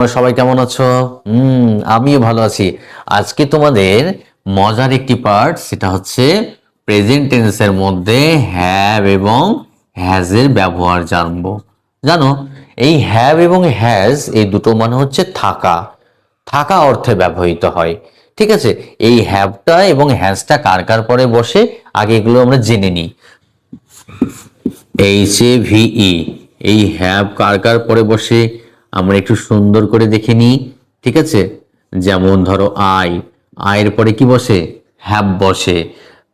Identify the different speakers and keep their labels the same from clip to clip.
Speaker 1: তোমরা সবাই কেমন আছো? হুম, আমিও ভালো আছি। আজকে তোমাদের মজার একটি পার্ট সেটা হচ্ছে প্রেজেন্ট টেন্সের মধ্যে হ্যাভ এবং হ্যাজের ব্যবহার জানব। জানো, এই হ্যাভ এবং হ্যাজ এই দুটো মানে হচ্ছে থাকা। থাকা অর্থে ব্যবহৃত হয়। ঠিক আছে? এই হ্যাভটা এবং হ্যাজটা কার কার পরে বসে? আগে এগুলো আমরা জেনে নিই। এইচ এ ভিই এই হ্যাভ কার কার পরে বসে? আমরা একটু সুন্দর করে দেখে নিই, ঠিক আছে? যেমন ধরো আই, আয়ের পরে কি বসে? হ্যাভ বসে।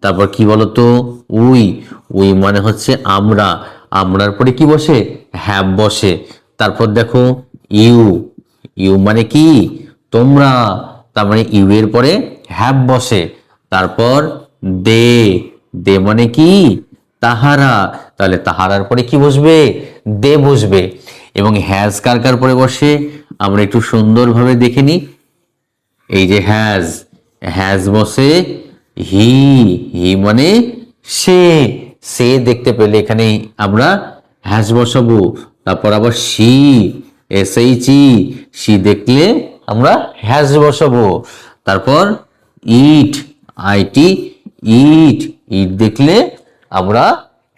Speaker 1: তারপর কি বলতো? উই উই মানে হচ্ছে আমরা। আমরার পরে কি বসে? হ্যাভ বসে। তারপর দেখো, ইউ ইউ মানে কি? তোমরা। তার মানে ইউ এর পরে হ্যাভ বসে। তারপর দে দে মানে কি? তাহারা। তাহলে তাহারার পরে কি বসবে? দে বসবে। এবং হ্যাজ কার কার পরে বসে? আমরা একটু সুন্দরভাবে দেখে নিই। এই যে হ্যাজ হ্যাজ বসে হি হি মানে সে। সে দেখতে পেলে এখানে আমরা হ্যাজ বসাবো। তারপর আবার she S H E she দেখলে আমরা হ্যাজ বসাবো। তারপর ইট আইটি ইট ইট দেখলে আমরা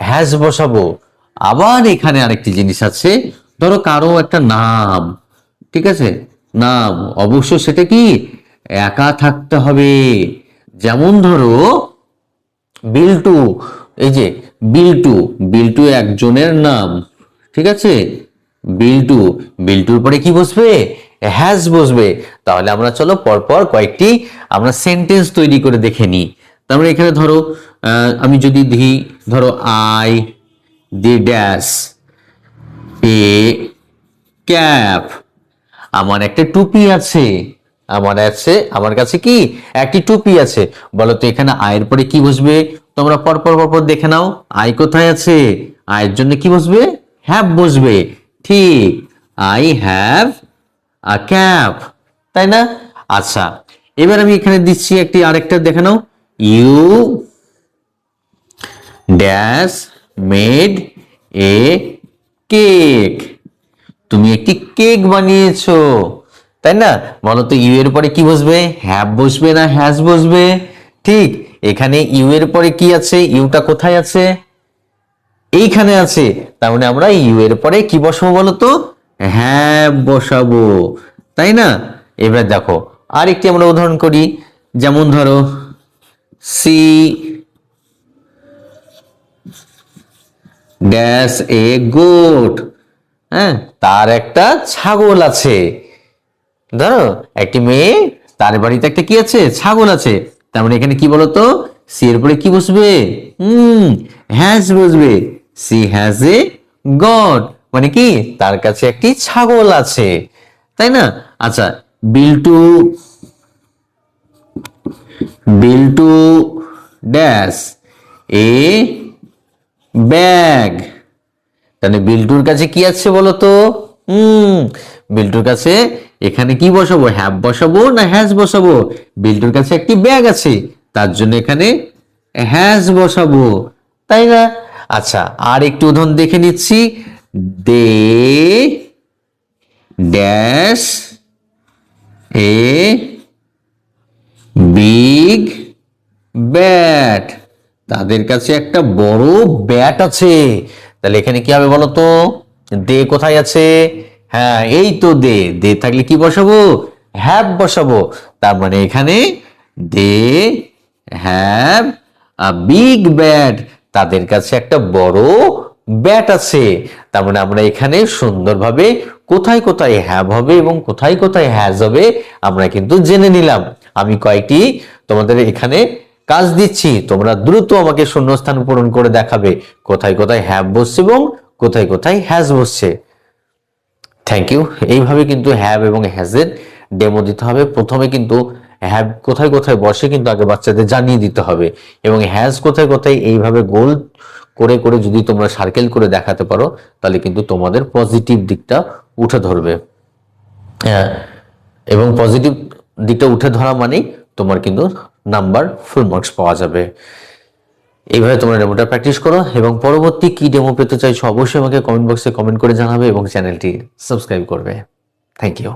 Speaker 1: হ্যাজ বসাবো। আবার এখানে আরেকটি জিনিস আছে ধরো কারও একটা নাম, ঠিক আছে? নাম, অবশ্য সেটা কি? একা থাকতে হবে। যেমন ধরো, বিল্টু, এই যে বিল্টু বিল্টু একজনের নাম, ঠিক আছে? বিল্টু, বিল্টুর পরে কি বসবে? হ্যাজ বসবে। তাহলে আমরা চলো পরপর কয়েকটি আমরা সেন্টেন্স তৈরি করে দেখে নিই। তারপরে এখানে ধরো আমি যদি দিই ধরো I the dash a cap. আমার একটা টুপি আছে। আমার আছে, আমার কাছে কি? একটি টুপি আছে। বলো তো এখানে আয়ের পরে কি বসবে? তোমরা পরপর পরপর দেখে নাও, আয় কোথায় আছে? আয়ের জন্য কি বসবে? হ্যাভ বসবে। ঠিক, আই হ্যাভ আ ক্যাপ। তাই না? আচ্ছা এবার আমি এখানে দিচ্ছি একটি আরেকটা, দেখে নাও। You dash made a cake. তুমি একটি কেক বানিয়েছো, তাই না? বলো তো, ইউ এর পরে কি বসবে? হ্যাভ বসবে না হ্যাজ বসবে? ঠিক, এখানে ইউ এর পরে কি আছে? ইউটা কোথায় আছে? এইখানে আছে। মানে আমরা ইউ এর পরে কি বসাবো বলো তো? হ্যাঁ বসাবো, তাই না? এবার দেখো, আরেকটি আমরা উদাহরণ করি। যেমন ধরো, সি ড্যাশ এ গোট হ্যাঁ তার একটা ছাগল আছে। ধরো, একটি মেয়ে, তার বাড়িতে একটা কি আছে? ছাগল আছে। তার মানে এখানে কি বলতো? সি এর পরে কি বসবে? হুম হ্যাজ বসবে। সি হ্যাজ এ গড মানে কি? তার কাছে একটি ছাগল আছে। তাই না? আচ্ছা Biltu Biltu dash a bag. তাহলে বিল্টুর কাছে কি আছে বলো তো হুম, বিল্টুর কাছে এখানে কি বসাবো? হ্যাভ বসাবো না হ্যাজ বসাবো? বিল্টুর কাছে একটি ব্যাগ আছে, তার জন্য এখানে হ্যাজ বসাবো, তাই না? আচ্ছা আর একটু উদাহরণ দেখে নিচ্ছি। They dash a big bat তাদের কাছে একটা বড় ব্যাট আছে। তাহলে এখানে কি হবে বলো তো দে কোথায় আছে? হ্যাঁ এই তো দে। দে থাকলে কি বসাবো? হ্যাভ বসাবো। তার মানে এখানে দে হ্যাভ বিগ ব্যাট তাদের কাছে একটা বড় ব্যাট আছে। তার মানে আমরা এখানে সুন্দরভাবে কোথায় কোথায় হ্যাভ হবে এবং কোথায় কোথায় হ্যাজ হবে আমরা কিন্তু জেনে নিলাম। আমি কয়েকটি তোমাদের এখানে কাজ দিচ্ছি, তোমরা দ্রুত আমাকে শূন্যস্থান পূরণ করে দেখাবে। কোথায় কোথায় হ্যাভ বসছে এবং কোথায় কোথায় হ্যাজ বসছে। থ্যাংক ইউ এইভাবে কিন্তু হ্যাভ এবং হ্যাজের ডেমো দিতে হবে। প্রথমে কিন্তু হ্যাভ কোথায় কোথায় বসে কিন্তু আগে বাচ্চাদের জানিয়ে দিতে হবে। এবং হ্যাজ কোথায় কোথায় এইভাবে গোল করে করে যদি তোমরা সার্কেল করে দেখাতে পারো, তাহলে কিন্তু তোমাদের পজিটিভ দিকটা উঠে ধরবে। হ্যাঁ এবং পজিটিভ দিকটা উঠে ধরা মানেই তোমার কিন্তু নাম্বার ফুল মার্কস পাওয়া যাবে। এইভাবে তোমরা ডেমোটা প্র্যাকটিস করো এবং পরবর্তী কি ডেমো পেতে চাইছো অবশ্যই আমাকে কমেন্ট বক্সে কমেন্ট করে জানাবে এবং চ্যানেলটি সাবস্ক্রাইব করবে। Thank you